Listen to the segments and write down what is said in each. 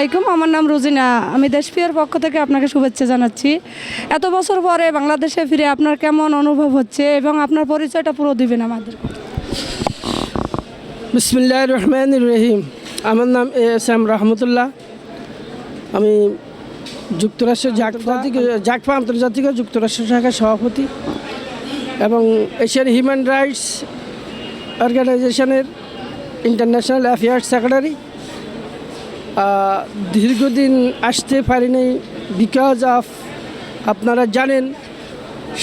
আলাইকুম আমার নাম রুজিনা। আমি দেশপ্রিয়র পক্ষ থেকে আপনাকে শুভেচ্ছা জানাচ্ছি। এত বছর পরে বাংলাদেশে ফিরে আপনার কেমন অনুভব হচ্ছে এবং আপনার পরিচয়টা পুরো দিবেন আমাদের। বিসমিল্লাহ রহমান রহিম। আমার নাম এ এস এম রহমতুল্লাহ। আমি যুক্তরাষ্ট্রের জাতিক জাকফা আন্তর্জাতিক যুক্তরাষ্ট্র শাখার সভাপতি এবং এশিয়ান হিউম্যান রাইটস অর্গানাইজেশনের ইন্টারন্যাশনাল অ্যাফেয়ার্স সেক্রেটারি। দীর্ঘদিন আসতে পারিনি বিকজ অফ আপনারা জানেন,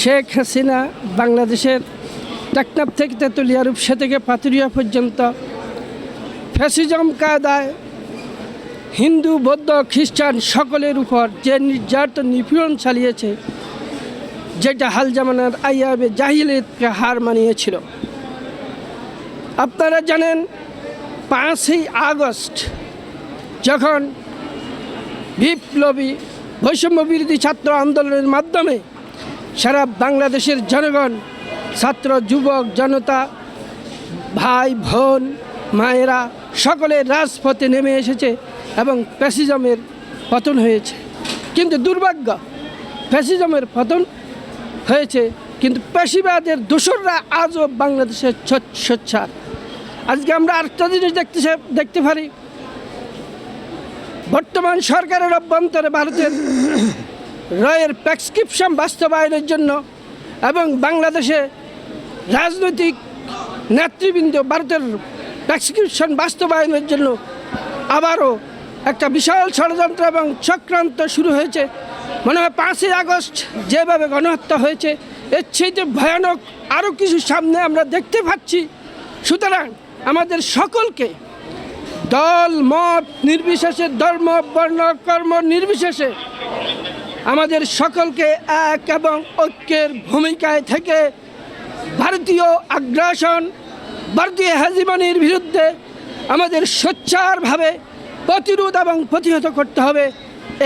শেখ হাসিনা বাংলাদেশের টেকনাফ থেকে তেঁতুলিয়া রূপসা থেকে পাতুরিয়া পর্যন্ত ফ্যাসিজম কায়দায় হিন্দু, বৌদ্ধ, খ্রিস্টান সকলের উপর যে নির্যাতন, নিপীড়ন চালিয়েছে, যেটা হাল জামানার আইয়াবে জাহিলিয়তকে হার মানিয়েছিল। আপনারা জানেন, পাঁচই আগস্ট যখন বিপ্লবী বৈষম্য বিরোধী ছাত্র আন্দোলনের মাধ্যমে সারা বাংলাদেশের জনগণ, ছাত্র, যুবক, জনতা, ভাই, বোন, মায়েরা সকলে রাজপথে নেমে এসেছে এবং প্যাসিজমের পতন হয়েছে। কিন্তু দুর্ভাগ্য, ফ্যাসিজমের পতন হয়েছে, কিন্তু পেশিবাদের দোসররা আজও বাংলাদেশের ছ- আজকে আমরা আরেকটা জিনিস দেখতে দেখতে পারি বর্তমান সরকারের অভ্যন্তরে ভারতের রয়ের প্রেসক্রিপশন বাস্তবায়নের জন্য এবং বাংলাদেশে রাজনৈতিক নেতৃবৃন্দ ভারতের প্রেসক্রিপশন বাস্তবায়নের জন্য আবারও একটা বিশাল ষড়যন্ত্র এবং চক্রান্ত শুরু হয়েছে। মনে হয় পাঁচই আগস্ট যেভাবে গণহত্যা হয়েছে, এর চাইতে ভয়ানক আরও কিছু সামনে আমরা দেখতে পাচ্ছি। সুতরাং আমাদের সকলকে দল, মত নির্বিশেষে, ধর্ম, বর্ণ, কর্ম নির্বিশেষে আমাদের সকলকে এক এবং ঐক্যের ভূমিকায় থেকে ভারতীয় আগ্রাসন, ভারতীয় হেজিমনির বিরুদ্ধে আমাদের সোচ্চারভাবে প্রতিরোধ এবং প্রতিহত করতে হবে,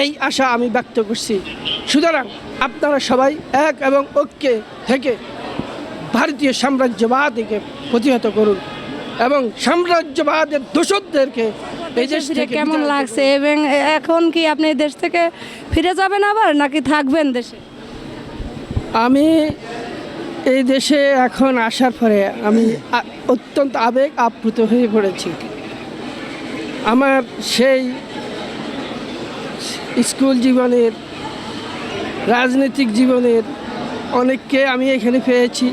এই আশা আমি ব্যক্ত করছি। সুতরাং আপনারা সবাই এক এবং ঐক্যে থেকে ভারতীয় সাম্রাজ্যবাদীকে প্রতিহত করুন। এবং সাম্রাজ্যবাদের দোষদেরকে এই দেশ থেকে কেমন লাগছে? এবং এখন কি আপনি দেশ থেকে ফিরে যাবেন আবার নাকি থাকবেন দেশে? আমি এই দেশে এখন আসার পরে আমি অত্যন্ত আবেগ আপ্লুত হয়ে পড়েছি। আমার সেই স্কুল জীবনের রাজনৈতিক জীবনের অনেককে আমি এখানে পেয়েছি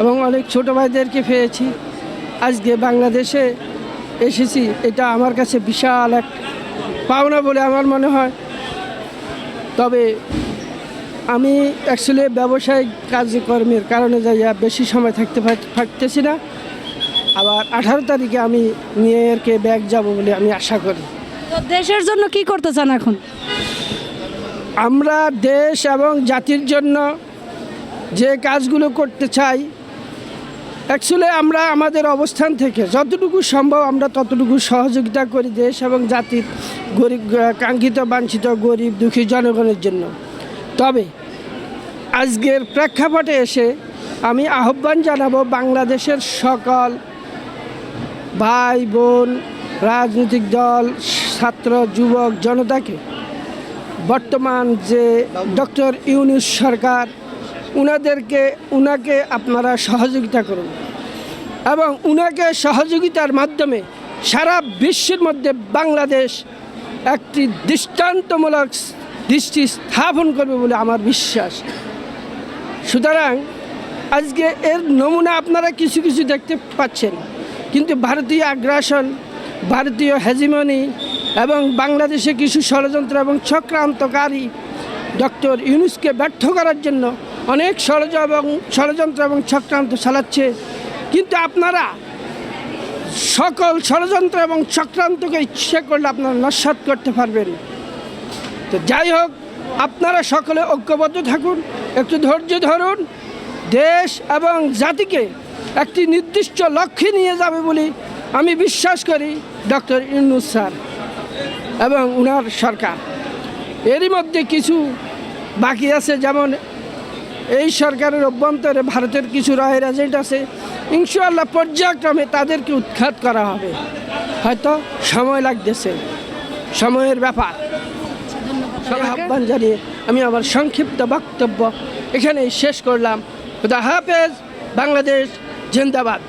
এবং অনেক ছোটো ভাইদেরকে পেয়েছি। আজকে বাংলাদেশে এসেছি এটা আমার কাছে বিশাল এক পাওনা বলে আমার মনে হয়। তবে আমি অ্যাকচুয়ালি ব্যবসায়িক কাজকর্মের কারণে যাইয়া বেশি সময় থাকতে পারতেছি না। আবার আঠারো তারিখে আমি নিউ ইয়র্কে ব্যাগ যাব বলে আমি আশা করি। তো দেশের জন্য কি করতে চান এখন? আমরা দেশ এবং জাতির জন্য যে কাজগুলো করতে চাই অ্যাকচুয়ালি আমরা আমাদের অবস্থান থেকে যতটুকু সম্ভব আমরা ততটুকু সহযোগিতা করি দেশ এবং জাতির গরিব, কাঙ্ক্ষিত, বাঞ্ছিত, গরিব, দুঃখী জনগণের জন্য। তবে, আজকের প্রেক্ষাপটে এসে আমি আহ্বান জানাব বাংলাদেশের সকল ভাই, বোন, রাজনৈতিক দল, ছাত্র, যুবক, জনতাকে বর্তমান যে ডক্টর ইউনুস সরকার উনাদেরকে, উনাকে আপনারা সহযোগিতা করুন। এবং উনাকে সহযোগিতার মাধ্যমে সারা বিশ্বের মধ্যে বাংলাদেশ একটি দৃষ্টান্তমূলক দৃষ্টি স্থাপন করবে বলে আমার বিশ্বাস। সুতরাং আজকে এর নমুনা আপনারা কিছু কিছু দেখতে পাচ্ছেন। কিন্তু ভারতীয় আগ্রাসন, ভারতীয় হেজিমনি এবং বাংলাদেশে কিছু ষড়যন্ত্র এবং চক্রান্তকারী ডক্টর ইউনুসকে ব্যর্থ করার জন্য অনেক ষড়য এবং ষড়যন্ত্র এবং চক্রান্ত চালাচ্ছে। কিন্তু আপনারা সকল ষড়যন্ত্র এবং চক্রান্তকে ইচ্ছে করলে আপনারা নস্বাত করতে পারবেন। তো যাই হোক, আপনারা সকলে ঐক্যবদ্ধ থাকুন, একটু ধৈর্য ধরুন, দেশ এবং জাতিকে একটি নির্দিষ্ট লক্ষ্যে নিয়ে যাবে বলে আমি বিশ্বাস করি ডক্টর ইউনুস স্যার এবং উনার সরকার। এরই মধ্যে কিছু বাকি আছে, যেমন এই সরকারের অভ্যন্তরে ভারতের কিছু রয়ের এজেন্ট আছে ইনশাআল্লাহ পর্যায়ক্রমে তাদেরকে উৎখাত করা হবে। হয়তো সময় লাগতেছে সময়ের ব্যাপার। আহ্বান জানিয়ে আমি আমার সংক্ষিপ্ত বক্তব্য এখানেই শেষ করলাম। খুদা হাফেজ বাংলাদেশ জিন্দাবাদ।